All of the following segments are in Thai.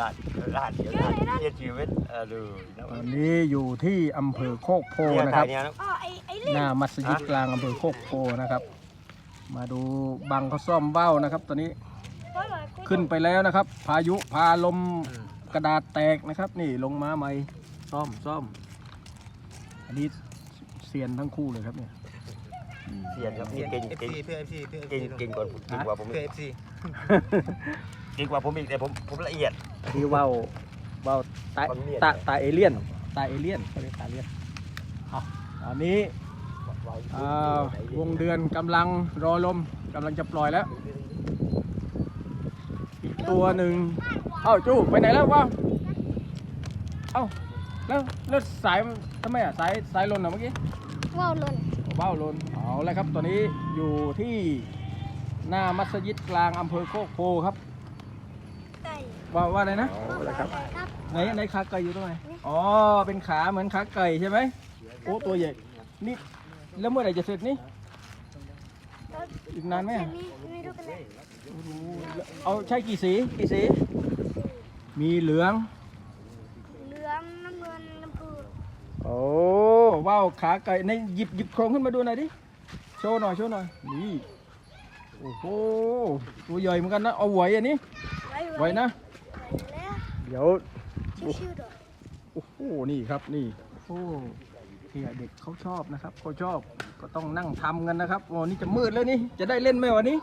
ลาดลาดเดี๋ยวลาดเสียชีวิตเออดูนะตอนนี้อยู่ที่อำเภอโคกโพเนี่ยนะคถ่ารัยบเนี่ยนะอ๋อไอ้ไอ้หเล่น้ามัสยิดกลางอำเภอโคกโพนะครับ มาดูบังเขาซ่อมเบ้านะครับ ตอนนี้ขึ้นไปแล้วนะครับ พายุพาลมกระดาษแตกนะครับ นี่ลงมาใหม่ซ่อมซ่อม อันนี้เซียนทั้งคู่เลยครับเนี่ยเสียนครับนี่เก่งเอฟเก่งซีเพื่อเอฟซีเพื่อเก่งเก่งกว่าเก่งกว่าผมเพื่ออีเอกฟซี เก่งกว่าผมอีกแต่ผมผมละเอียด ที่เว้าเว้าตาบังเลียน ตาตาเอเลี่ยนตาเอเลี่ยนเขาเรียกตาเอเลี่ยนเอาตอนนี้อ่าวงเดือนกำลังรอลมกำลังจะปล่อยแล้ว อีกตัวหนึ่งเอ้าจูไปไหนแล้ววะเอ้าแล้วแล้วสายมันทำไมอะสายสายลนอะเมื่อกี้ว้าวหล่นเบ้าลนเอาแล้วครับ ตอนนี้อยู่ที่หน้ามัสยิดกลางอำเภอโคกโพครับไก่ ว่าว่าอะไรนะครับไหนไหนขาไก่อยู่ตรงไหนอ๋อเป็นขาเหมือนขาไก่ใช่ไหมโอ้ตัวใหญ่นี่แล้วเมื่อไหร่จะเสร็จนี่อีกนานไหมแค่อะนี้ไม่รู้กันเลยเอาใช้กี่สีกี่สี มีเหลือง เหลืองน้ำเงินน้ำพูโอ้ว้าวขาไก่ในหยิบหยิบโครงขึ้นมาดูหน่อยดิโชว์หน่อยโชว์หน่อยนี่โอ้โหตัวใหญ่เหมือนกันนะเอาไหวอันนี้ ไว้ไหวนะไว้ แล้วเดี๋ยวชิวๆดอกโอ้โหนี่ครับนี่โอ้เนี่ยเด็กเขาชอบนะครับเขาชอบก็ต้องนั่งทำกันนะครับโอ้นี่จะมืดแล้วนี่จะได้เล่นไหมวันนี้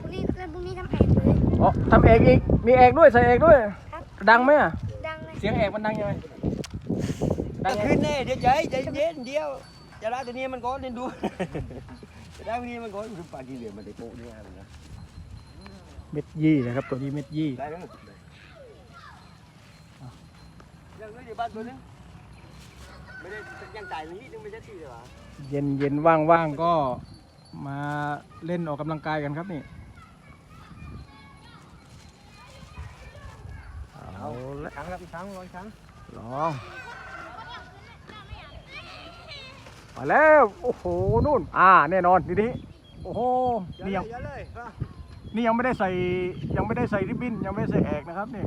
พรุ่งนี้แล้วพรุ่งนี้ทำเองเลยอ๋อทำเอกอีกมีเอกด้วยใส่เอกด้วย ครับดังไหมอะดังเลยเสียงเอกมันดังยังไงดังยังไง ขึ้นแน่เดี๋ยวใจใจเย็นเดียวจะได้ตัวนี้มันก่อนเล่นดู จะได้ตัวนี้มันก่อนคือปลากีเหลือมันได้โป๊ะเนี่ยนะเม็ดยี่นะครับตัวนี้เม็ดยี่ได้ไหม ยังไม่ได้บ้านตัวนึงไม่ได้ยังจ่ายนี้นึงไม่ใช่ที่เลยวะเย็นเย็นว่างๆก็มาเล่นออกกำลังกายกันครับนี่เอาละครั้งครับอีกครั้งร้อยครั้งลองมาแล้วโอ้โหนู่น อ่าแน่นอนทีนี้โอ้โหนี่ยังนี่ยังไม่ได้ใส่ยังไม่ได้ใส่ริบบิ้นยังไม่ได้ใส่แอกนะครับนี่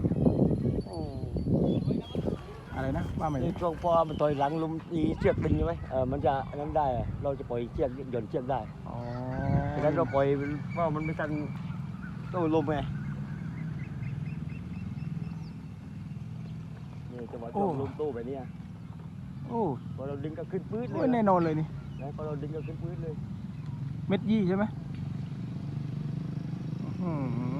อ้อะไรนะว่ามาดิช่วงพอมันต่อยหลังลมตีเชือกดึงใช่ไหมเออมันจะอันนั้นได้อะเราจะปล่อยเชือกหย่อนเชือกได้อ๋อดังนั้นเราปล่อยเพราะมันไม่ทันตู้ลมไงนี่จังหวะช่วงลมตู้แบบเนี้ยโอ้พอเราดึงก็ขึ้นปื๊ดเลโอ้ยยแน่นอนเลยนี่นะพอเราดึงก็ขึ้นปื๊ดเลยเม็ดยี่ใช่ไหมอื้อหือ